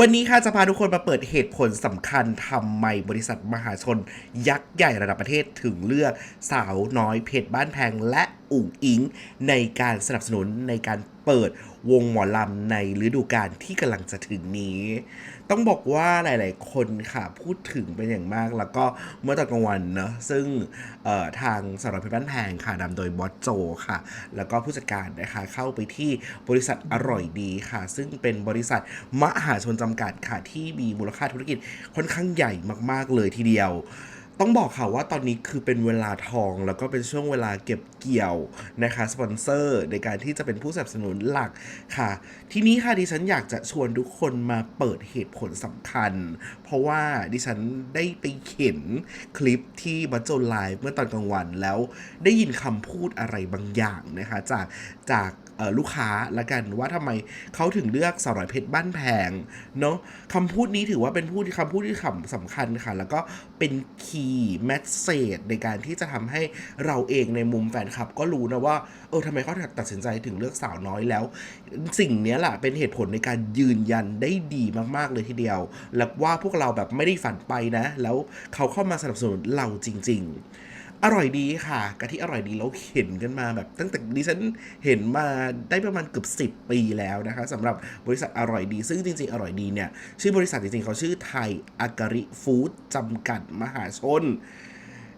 วันนี้ค่ะจะพาทุกคนมาเปิดเหตุผลสำคัญทำไมบริษัทมหาชน ยักษ์ใหญ่ระดับประเทศถึงเลือกสาวน้อยเพชรบ้านแพงและอุ๋งอิง ในการสนับสนุนในการเปิด วงหมอลำในฤดูกาลที่กำลังจะถึงนี้ ต้องบอกว่าหลาย ๆ คนค่ะพูดถึงเป็นอย่างมาก แล้วก็เมื่อตอนกลางวันเนอะซึ่งทางสารพิษบ้านแพงค่ะนำโดยบอสโจค่ะ แล้วก็ผู้จัดการนะคะเข้าไปที่บริษัทอร่อยดีค่ะ ซึ่งเป็นบริษัทมหาชนจำกัดค่ะที่มีมูลค่าธุรกิจค่อนข้างใหญ่มาก ๆ เลยทีเดียว ต้องบอกค่ะว่าตอนนี้คือเป็นเวลาทองแล้วก็เป็นช่วงเวลาเก็บเกี่ยวนะคะสปอนเซอร์ในการที่จะเป็นผู้สนับสนุนหลักค่ะ ทีนี้ค่ะดิฉันอยากจะชวนทุกคนมาเปิดเหตุผลสำคัญ เพราะว่าดิฉันได้ไปเห็นคลิปที่บัจโจไลฟ์เมื่อตอนกลางวันแล้วได้ยินคำพูดอะไรบางอย่างนะคะจากจาก ลูกค้าละกันว่าทำไมเขาถึงเลือกสาวน้อยเพชรบ้านแพงเนาะคำพูดนี้ถือว่าเป็นพูดคำพูดที่คำสำคัญค่ะ แล้วก็เป็นคีย์แมสเซจในการที่จะทำให้เราเองในมุมแฟนคลับ ก็รู้นะว่าเออทำไมเขาตัดสินใจถึงเลือกสาวน้อยแล้ว สิ่งนี้แหละเป็นเหตุผลในการยืนยันได้ดีมากๆเลยทีเดียว และว่าพวกเราแบบไม่ได้ฝันไปนะ แล้วเขาเข้ามาสนับสนุนเราจริง ๆ อร่อยดีค่ะกะทิอร่อยดีแล้วเห็นกันมาแบบตั้งแต่ดิฉันเห็นมาได้ประมาณเกือบ 10 ปีแล้วนะคะสำหรับบริษัทอร่อยดี ซึ่งจริง ๆ อร่อยดีเนี่ย ชื่อบริษัทจริง ๆ เขาชื่อไทยอาการิฟู้ดจำกัดมหาชน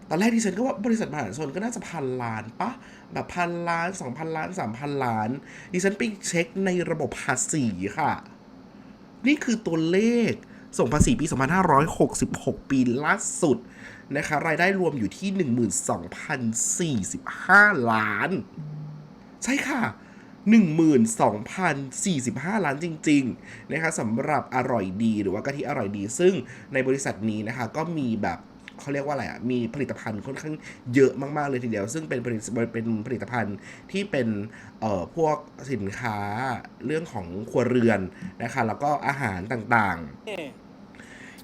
ตอนแรกดิฉันก็ว่าบริษัทมหาชนก็น่าจะพันล้านปะแบบพันล้านสองพันล้านสามพันล้าน ดิฉันไปเช็คในระบบภาษีค่ะ นี่คือตัวเลขส่งภาษีปี 2566 ปีล่าสุด นะคะรายได้รวมอยู่ที่ 12,045 ล้าน ใช่ค่ะ 12,045 ล้านจริง ๆ นะคะสำหรับอร่อยดีหรือว่ากะทิอร่อยดี ซึ่งในบริษัทนี้นะคะก็มีแบบเขาเรียกว่าอะไรอะ มีผลิตภัณฑ์ค่อนข้างเยอะมากๆเลยทีเดียว ซึ่งเป็นผลิตเป็นผลิตภัณฑ์ที่เป็นเอ่อพวกสินค้าเรื่องของครัวเรือนนะคะ แล้วก็อาหารต่างๆ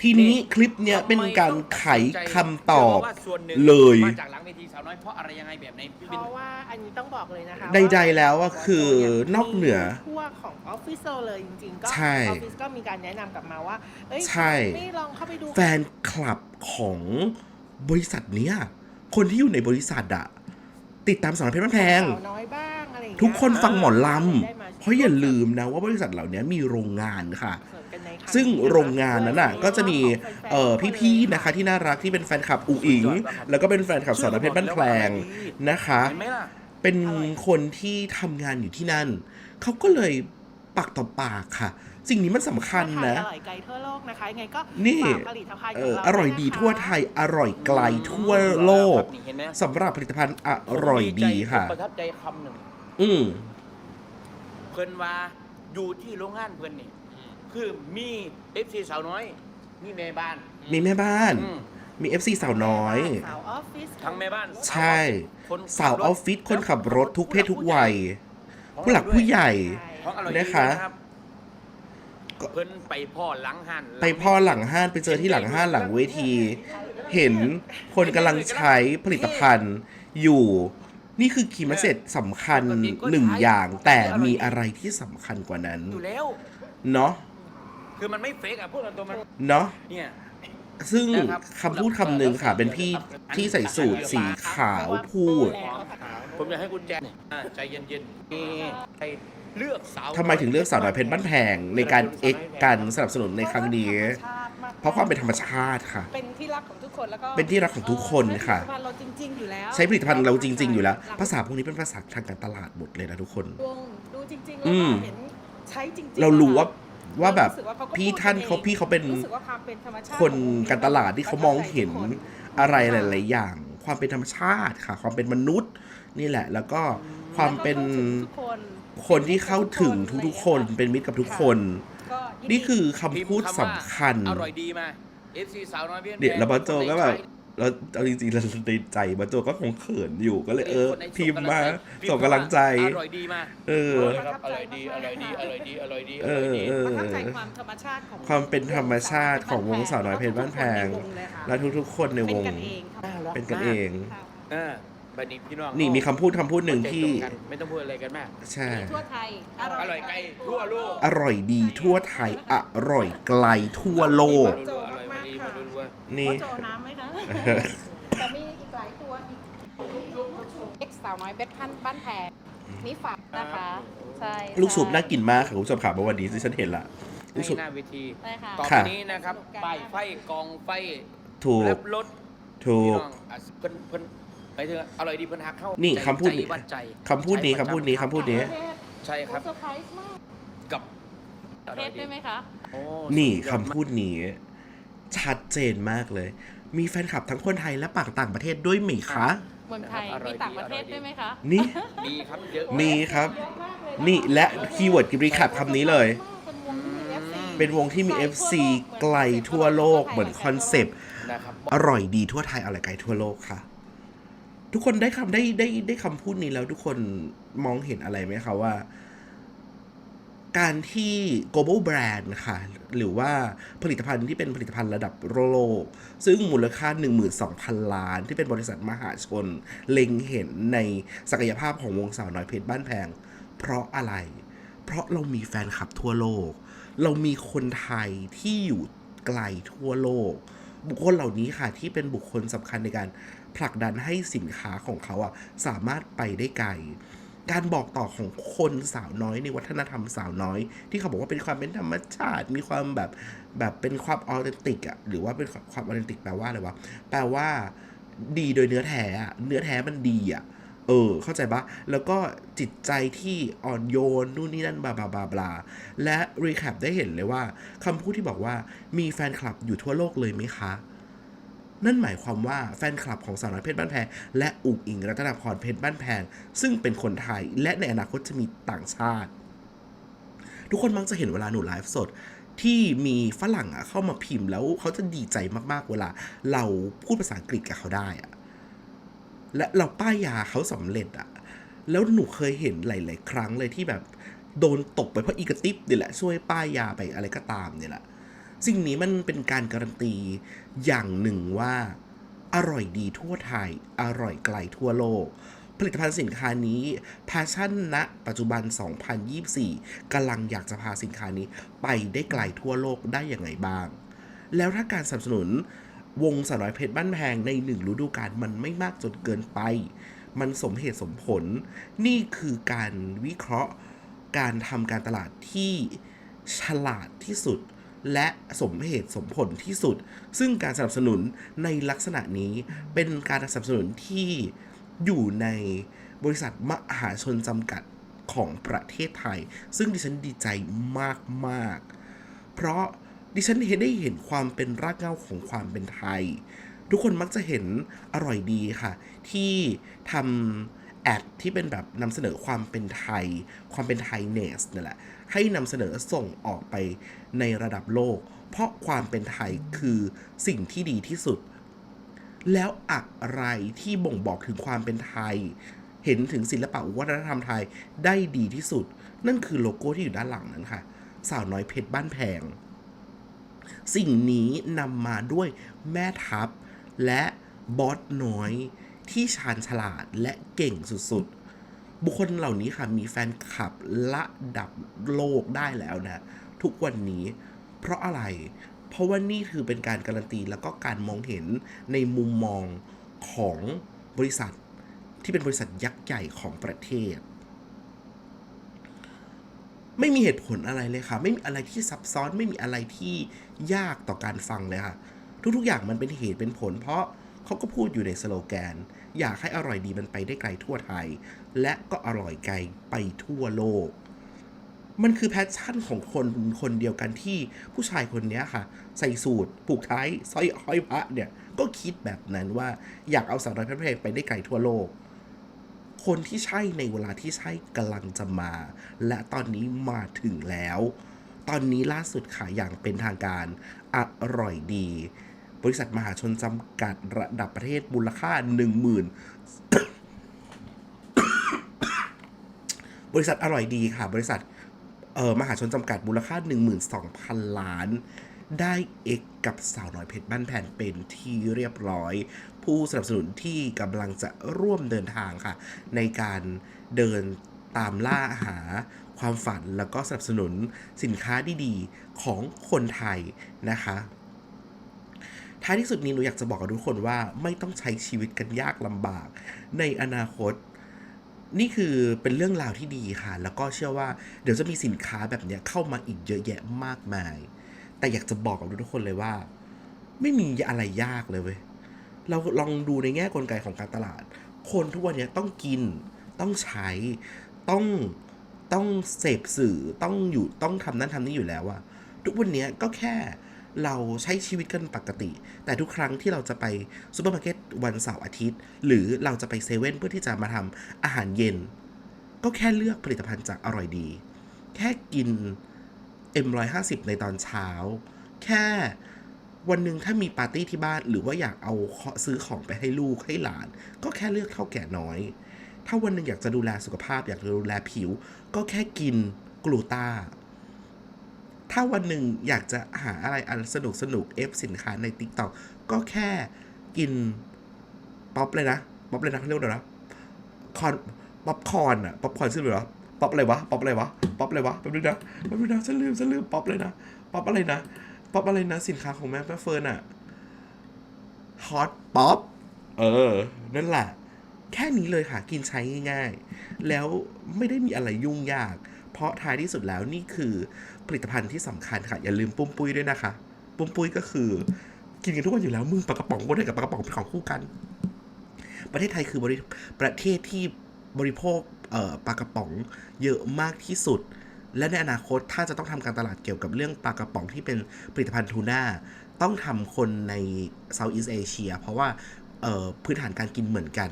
ทีนี้คลิปเนี้ยเป็นการไขคำตอบเลย มาจากหลังเวทีสาวน้อยเพราะอะไรยังไงแบบไหนพี่เพบิน ราะว่าอันนี้ต้องบอกเลยนะคะใดๆแล้วอะคือนอกเหนือมีทั่วของออฟฟิศเลยจริงๆก็ใช่ออฟฟิศก็มีการแนะนำกลับมาว่าเอ้ยใช่ ไม่ลองเข้าไปดูแฟนคลับของบริษัทเนี้ย คนที่อยู่ในบริษัทอะติดตามสารเพชรบ้านแพง สาวน้อยบ้างอะไรอย่างเงี้ยทุกคนฟังหมอลได้มาำ เพราะอย่าลืมนะว่าบริษัทเหล่านี้มีโรงงานค่ะ เสริมกันในครั้ ซึ่งนี้นะคะโรงงานนั้นน่ะก็จะมีของแฟนๆเอ่อพี่ๆนะคะที่น่ารักที่เป็นแฟนคลับอูอิง แล้วก็เป็นแฟนคลับสารเพชรบ้านแพงนะคะเห็นไหมล่ะเป็นคนที่ทำงานอยู่ที่นั่น เขาก็เลยปากต่อปากค่ะ สิ่งนี้มันสำคัญนะ อร่อยไกลทั่วโลกนะคะยังไงก็นี่ฝากผลิตภัณฑ์เอของอเราอร่อยดีนะคะทั่วไทยอร่อยไกลทั่วโลกนี่เห็นไหม สำหรับผลิตภัณฑ์อร่อยดีค่ะผมประทับใจคำหนึ่ง อืม เพิ่นว่าอยู่ที่โรงงานเพิ่นนี่ คือมีเอฟซีสาวน้อย มีแม่บ้านมีแม่บ้าน อืมมี FC สาวน้อย สาวออฟฟิศทั้งแม่บ้านใช่ คนสาวออฟฟิศคนขับรถทุกเพศทุกวัยผู้หลักผู้ใหญ่ ของอร่อยนะคะรับเพิ่นไปพ่อหลังหันไปพ่อหลังห้านไปเจอที่หลังห้านหลังเวที เห็นคนกำลังใช้ผลิตภัณฑ์อยู่ นี่คือคีย์เมสเซจสำคัญหนึ่งอย่าง แต่มีอะไรที่สำคัญกว่านั้น อยู่แล้ว เนาะ คือมันไม่เฟกอะพูดตรงๆมันเนาะเนี่ย ซึ่งนะครับ คำพูดคำหนึ่งค่ะ เป็นพี่ที่ใส่สูทสีขาวพูดผมอยากให้คุณแจ๊คเนี่ยอ่าใจเย็นๆนี่ใครเลือกสาวทำไมถึงเลือกสาวน้อยเพชรบ้านแพงในการเอ็กการสนับสนุนในครั้งนี้ เพราะความเป็นธรรมชาติค่ะ เป็นที่รักของทุกคนแล้วก็เป็นที่รักของทุกคนค่ะใช้ผลิตภัณฑ์เราจริง ๆอยู่แล้วใช้ผลิตภัณฑ์เราจริง ๆ อยู่แล้ว ภาษาพวกนี้เป็นภาษาทางการตลาดหมดเลยนะทุกคน วงดูจริงๆอืแล้วมก็เห็นใช้จริงๆเรารู้ว่า ว่าแบบรู้สึกว่ขก็พี่ท่านเขาพูดกัองพี่เขาเป็นรู้สึกว่าความเป็นธรรมชาติคนของการตลาดที่เขามองเห็นข้าใจทุกคนอะไรหลายๆอย่าง ความเป็นธรรมชาติค่ะ ความเป็นมนุษย์นี่แหละ แล้วก็ความเป็นแล้วก็เข้าถึงทุกคนคนที่เข้าถึงทุกๆคนเป็นมิตรกับทุกคนก็ยิดีนี่คือคำพูดสำคัญอร่อยดีมา FC สาวน้อยเบี้ยเดี๋ยวแล้วบอสโจก็แบบ เราเอาจริงๆเราในใจบอสโจก็คงเขินอยู่ก็เลยเออ พิมพ์มาส่งกำลังใจ อร่อยดีมาเออ ครับอร่อยดีอร่อยดีอร่อยดีอร่อยดีอเอร่อยอดี เออประทับใจความธรรมชาติของความเป็นธรรมชาติของวงสาวน้อยเพชรบ้านแพง และทุกๆ คนในวง เป็นกันเองค่ะเป็นกันเอง ค่ะอ่าบัดนี้พี่น้องนี่มีคำพูดคำพูดหนึ่งที่เข้าใจตรงกันไม่ต้องพูดอะไรกันมาก ใช่ ทั่วไทย อร่อยไกลทั่วโลก อร่อยดีทั่วไทย อร่อยไกลทั่วโลกรัวๆอร่อย มาดีมารัวนี่ โจน้ำไหมคะ แต่มีอีกหลายตัวอีกเอ็กสาวน้อยเบ็ดพันบ้านแพงนี่ฝากนะคะ ใช่ลูกซุปน่ากินมากค่ะคุณผู้ชมค่ะเมื่อวันนี้ที่ฉันเห็นละๆลูกซุปให้หน้าเวทีใช่ค่ะ ต่อครัไปบนี้นะครับป้ายไฟกองไฟถูแลกบรถถูพี่ก น้องอะเพิ่นเพิ่นไปเถอะอร่อยดีเพิ่นฮักเข้านี่ใจคำพูดใจวัดใจคำพูดนี้คำพูดนี้คำพูดนี้ ใช่ครับเซอร์ไพรส์มากกับอเทร่อยสดีได้ไหมคะ โอ้นี่สุยอคำพูดนี้ ชัดเจนมากเลย มีแฟนคลับทั้งคนไทยและปากต่างประเทศด้วยไหมคะ เมืองไทยมีต่างประเทศด้วยไหมคะ นี่ มีครับเยอะมีครับเยอะมากเลยะนี่และคีย์เวิร์ดกิบรีแคปคำนี้เลย เป็นวงที่มี FC เป็นวงที่มี FC ไกลทั่วโลกเหมือนคอนเซปต์นะครับอร่อยดีทั่วไทยอร่อยไกลทั่วโลกค่ะ ทุกคนได้คำได้ได้ได้คำพูดนี้แล้วทุกคนมองเห็นอะไรไหมคะว่า การที่ global brand ค่ะ หรือว่าผลิตภัณฑ์ที่เป็นผลิตภัณฑ์ระดับโลก ซึ่งมูลค่า 12,000 ล้าน ที่เป็นบริษัทมหาชน เล็งเห็นในศักยภาพของวงสาวน้อยเพชรบ้านแพง เพราะอะไร เพราะเรามีแฟนคลับทั่วโลก เรามีคนไทยที่อยู่ไกลทั่วโลก บุคคลเหล่านี้ค่ะที่เป็นบุคคลสำคัญในการผลักดันให้สินค้าของเขาอะสามารถไปได้ไกล การบอกต่อของคนสาวน้อยในวัฒนธรรมสาวน้อย ที่เขาบอกว่าเป็นความเป็นธรรมชาติ มีความแบบแบบเป็นความออเทนติกอะหรือว่าเป็นความออเทนติกแปลว่าอะไรวะแปลว่า ดีโดยเนื้อแท้อะเนื้อแท้มันดีอะเออ เข้าใจปะแล้วก็จิตใจที่อ่อนโยนนู่นนี่นั่นบลาบลาบลาบลาและรีแคปได้เห็นเลยว่าคำพูดที่บอกว่ามีแฟนคลับอยู่ทั่วโลกเลยไหมคะ นั่นหมายความว่าแฟนคลับของสาวน้อยเพชรบ้านแพงและอุ๋งอิงรัตนพรเพชรบ้านแพง ซึ่งเป็นคนไทยและในอนาคตจะมีต่างชาติ ทุกคนมักจะเห็นเวลาหนูไลฟ์สดที่มีฝรั่งอะเข้ามาพิมพ์แล้วเขาจะดีใจมากๆเวลา เราพูดภาษาอังกฤษกับเขาได้อะและเราป้ายยาเขาสำเร็จอะแล้วหนูเคยเห็นหลาย ๆ ครั้งเลยที่แบบโดนตกไปเพราะอีกระติบนี่แหละช่วยป้ายยาไปอะไรก็ตามเนี่ยแหละ สิ่งนี้มันเป็นการการันตีอย่างหนึ่งว่า อร่อยดีทั่วไทย อร่อยไกลทั่วโลก ผลิตภัณฑ์สินค้านี้พชชั่นณปัจจุบัน 2024กำลังอยากจะพาสินค้านี้ไปได้ไกลทั่วโลกได้อย่างไรบ้าง แล้วถ้าการสนับสนุนวงสาวน้อยเพชรบ้านแพงในหนึ่งฤดูกาลมันไม่มากจนเกินไป มันสมเหตุสมผล นี่คือการวิเคราะห์การทำการตลาดที่ฉลาดที่สุด และสมเหตุสมผลที่สุด ซึ่งการสนับสนุนในลักษณะนี้เป็นการสนับสนุนที่อยู่ในบริษัทมหาชนจำกัดของประเทศไทย ซึ่งดิฉันดีใจมากๆ เพราะดิฉันเห็นได้เห็นความเป็นรากเหง้าของความเป็นไทย ทุกคนมักจะเห็นอร่อยดีค่ะ ที่ทำ แอดที่เป็นแบบนำเสนอความเป็นไทย ความเป็นไทยเนสนี่แหละ ให้นำเสนอส่งออกไปในระดับโลก เพราะความเป็นไทยคือสิ่งที่ดีที่สุด แล้วอะไรที่บ่งบอกถึงความเป็นไทย เห็นถึงศิลปะวัฒนธรรมไทยได้ดีที่สุด นั่นคือโลโก้ที่อยู่ด้านหลังนั้นค่ะ สาวน้อยเพชรบ้านแพง สิ่งนี้นำมาด้วยแม่ทัพและบอสน้อย ที่ชาญฉลาดและเก่งสุดๆ บุคคลเหล่านี้ค่ะมีแฟนคลับระดับโลกได้แล้วนะ ทุกวันนี้ เพราะอะไร เพราะว่านี่คือเป็นการการันตีแล้วก็การมองเห็นในมุมมองของบริษัทที่เป็นบริษัทยักษ์ใหญ่ของประเทศ ไม่มีเหตุผลอะไรเลยค่ะ ไม่มีอะไรที่ซับซ้อนไม่มีอะไรที่ยากต่อการฟังเลยค่ะ ทุกๆอย่างมันเป็นเหตุเป็นผล เพราะ เขาก็พูดอยู่ในสโลแกน อยากให้อร่อยดีมันไปได้ไกลทั่วไทย และก็อร่อยไกลไปทั่วโลก มันคือแพชชั่นของคนคนเดียวกันที่ผู้ชายคนนี้ค่ะ ใส่สูตรผูกท้ายสร้อยห้อยพระเนี่ย ก็คิดแบบนั้นว่าอยากเอาสาวน้อยเพชรเพลงไปได้ไกลทั่วโลก คนที่ใช่ในเวลาที่ใช่กำลังจะมา และตอนนี้มาถึงแล้ว ตอนนี้ล่าสุดค่ะอย่างเป็นทางการอร่อยดี บริษัทมหาชนจำกัดระดับประเทศมูลค่า 1 0,000 บริษัทอร่อยดีค่ะ บริษัทเออมหาชนจำกัดมูลค่า 12,000 ล้าน ได้ X กับสาวน้อยเพชรบ้านแผ่นเป็นที่เรียบร้อย ผู้สนับสนุนที่กำลังจะร่วมเดินทางค่ะ ในการเดินตามล่าหาความฝันแล้วก็สนับสนุนสินค้าดีๆ ของคนไทยนะคะ ท้ายที่สุดนี้หนูอยากจะบอกกับทุกคนว่าไม่ต้องใช้ชีวิตกันยากลำบาก ในอนาคต นี่คือเป็นเรื่องราวที่ดีค่ะ แล้วก็เชื่อว่าเดี๋ยวจะมีสินค้าแบบเนี้ยเข้ามาอีกเยอะแยะมากมาย แต่อยากจะบอกกับทุกคนเลยว่า ไม่มีอะไรยากเลยเว้ยเราลองดูในแง่กลไกของการตลาด คนทุกวันนี้ต้องกิน ต้องใช้ ต้องต้องเสพสื่อต้องอยู่ต้องทำนั่นทำนี่อยู่แล้วอะทุกวันนี้ก็แค่ เราใช้ชีวิตกันปกติ แต่ทุกครั้งที่เราจะไปซูเปอร์มาร์เก็ตวันเสาร์อาทิตย์ หรือเราจะไปเซเว่นเพื่อที่จะมาทำอาหารเย็น ก็แค่เลือกผลิตภัณฑ์จากอร่อยดี แค่กิน M150 ในตอนเช้า แค่วันหนึ่งถ้ามีปาร์ตี้ที่บ้านหรือว่าอยากเอาซื้อของไปให้ลูกให้หลาน ก็แค่เลือกเท่าแก่น้อย ถ้าวันหนึ่งอยากจะดูแลสุขภาพ อยากจะดูแลผิว ก็แค่กินกลูตา ถ้าวันหนึ่งอยากจะหาอะไรอันสนุกสนุกเอฟสินค้าใน t ิ k t o k ก็แค่กินป๊อปเลยนะป๊อปเลยนะเขาเรียกว่าอะไรนะคอนป๊อปคอนอะป๊อปคอนชื่ออะไรวะป๊อปอะไรวะ ป๊อปอะไรวะ ป๊อปอะไรวะแป๊บนึงนะแป๊บนึงนะฉันลืมฉันลืมป๊อปเลยนะ ป๊อปอะไรนะ ป๊อปอะไรนะ สินค้าของแม่แม่เฟิร์นอะฮอตป๊อป เออ นั่นแหละ แค่นี้เลยค่ะ กินใช้ง่ายๆ แล้วไม่ได้มีอะไรยุ่งยาก เพราะท้ายที่สุดแล้วนี่คือ ผลิตภัณฑ์ที่สำคัญค่ะ อย่าลืมปุ้มปุ้ยด้วยนะคะ ปุ้มปุ้ยก็คือ กินกันทุกวันอยู่แล้วมึงปลากระป๋องคนไทยกับปลากระป๋องเป็นของคู่กัน ประเทศไทยคือบริประเทศที่บริโภคเอ่อปลากระป๋องเยอะมากที่สุด และในอนาคตถ้าจะต้องทำการตลาดเกี่ยวกับเรื่องปลากระป๋องที่เป็นผลิตภัณฑ์ทูน่าต้องทำคนใน Southeast Asia เพราะว่าเอ่อพื้นฐานการกินเหมือนกัน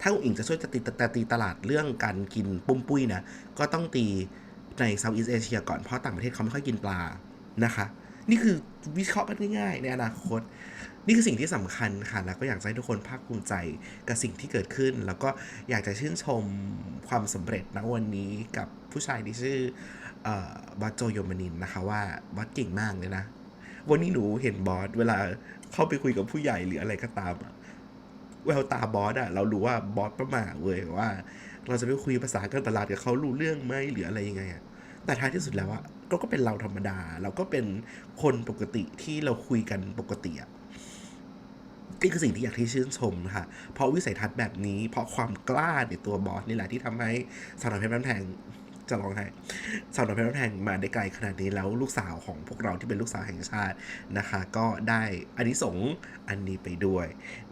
ถ้าอุ๋งอิงจะช่วยจะตีแต่ตีตลาดเรื่องการกินปุ้มปุ้ยนะ ก็ต้องตี ใน Southeast Asia ก่อนเพราะต่างประเทศเขาไม่ค่อยกินปลานะคะ นี่คือวิเคราะห์กันง่ายๆ ในอนาคต นี่คือสิ่งที่สำคัญค่ะ แล้วก็อยากให้ทุกคนภาคภูมิใจกับสิ่งที่เกิดขึ้น แล้วก็อยากจะชื่นชมความสำเร็จณวันนี้กับผู้ชายที่ชื่ออบอสโจโยมานินนะคะว่าบอสเก่งมากเลยนะ วันนี้หนูเห็นบอสเวลาเข้าไปคุยกับผู้ใหญ่หรืออะไรก็ตามแววตาบอสอะเรารู้ว่าบอสประมาเว้ยว่า เราจะไปคุยภาษาการตลาดกับเขารู้เรื่องไหมหรืออะไรยังไงอะแต่ท้ายที่สุดแล้วอะก็ก็เป็นเราธรรมดา เราก็เป็นคนปกติที่เราคุยกันปกติอะนี่คือสิ่งที่อยากที่ชื่นชมค่ะ เพราะวิสัยทัศน์แบบนี้ เพราะความกล้าในตัวบอสนี่แหละที่ทำให้สาวน้อยเพชรบ้านแพงจะร้องไห้สาวน้อยเพชรบ้านแพงมาได้ไกลขนาดนี้แล้วลูกสาวของพวกเราที่เป็นลูกสาวแห่งชาตินะคะ ก็ได้อันนี้สงอันนี้ไปด้วย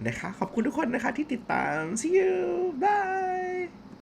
นะคะ ขอบคุณทุกคนนะคะที่ติดตาม see you bye